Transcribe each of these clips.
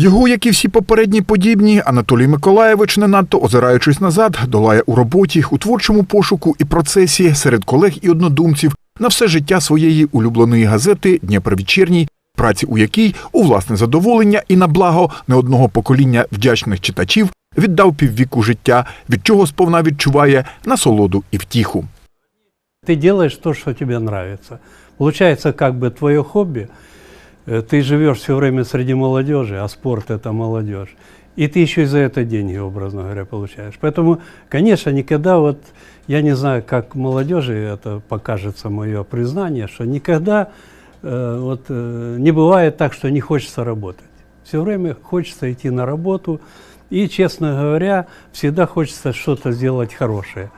Його, як і всі попередні подібні, Анатолій Миколаєвич, не надто озираючись назад, долає у роботі, у творчому пошуку і процесі серед колег і однодумців на все життя своєї улюбленої газети Дніпровечірній, праці у якій у власне задоволення і на благо не одного покоління вдячних читачів віддав піввіку життя, від чого сповна відчуває насолоду і втіху. Ты делаешь то, что тебе нравится. Получается, как бы твое хобби. Э, Ты живешь все время среди молодежи, а спорт это молодежь. И ты еще и за это деньги, образно говоря, получаешь. Поэтому, конечно, никогда вот, я не знаю, как молодежи это покажется мое признание, что никогда э, вот, э, не бывает так, что не хочется работать. Все время хочется идти на работу. И, честно говоря, всегда хочется что-то сделать хорошее.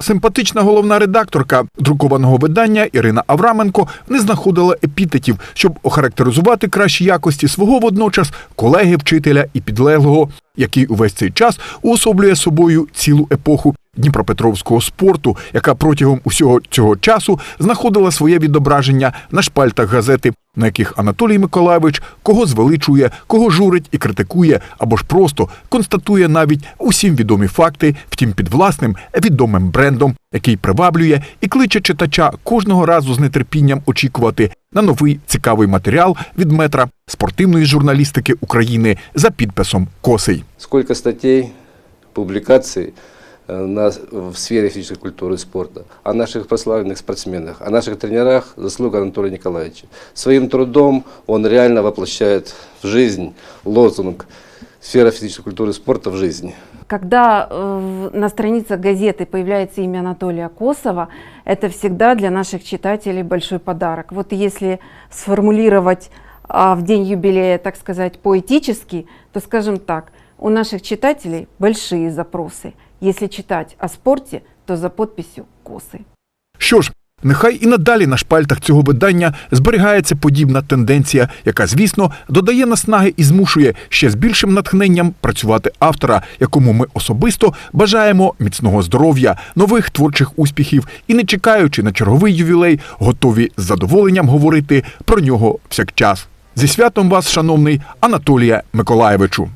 Симпатична головна редакторка друкованого видання Ірина Авраменко не знаходила епітетів, щоб охарактеризувати кращі якості свого водночас колеги, вчителя і підлеглого, який увесь цей час уособлює собою цілу епоху дніпропетровського спорту, яка протягом усього цього часу знаходила своє відображення на шпальтах газети, на яких Анатолій Миколаєвич кого звеличує, кого журить і критикує, або ж просто констатує навіть усім відомі факти, втім під власним відомим брендом, який приваблює і кличе читача кожного разу з нетерпінням очікувати на новий цікавий матеріал від метра спортивної журналістики України за підписом Косий. сколько статей, публикаций э, на, в сфере физической культуры и спорта, о наших прославленных спортсменах, о наших тренерах, заслуга Анатолия Николаевича. Своим трудом он реально воплощает в жизнь лозунг «Сфера физической культуры и спорта в жизни». Когда э, на страницах газеты появляется имя Анатолия Косова, это всегда для наших читателей большой подарок. Вот если сформулировать а, в день юбилея, так сказать, поэтически, то скажем так, у наших читателей большие запросы. Если читать о спорте, то за подписью «Косы». Що ж, нехай і надалі на шпальтах цього видання зберігається подібна тенденція, яка, звісно, додає наснаги і змушує ще з більшим натхненням працювати автора, якому ми особисто бажаємо міцного здоров'я, нових творчих успіхів і, не чекаючи на черговий ювілей, готові з задоволенням говорити про нього всякчас. Зі святом вас, шановний Анатолія Миколаєвичу.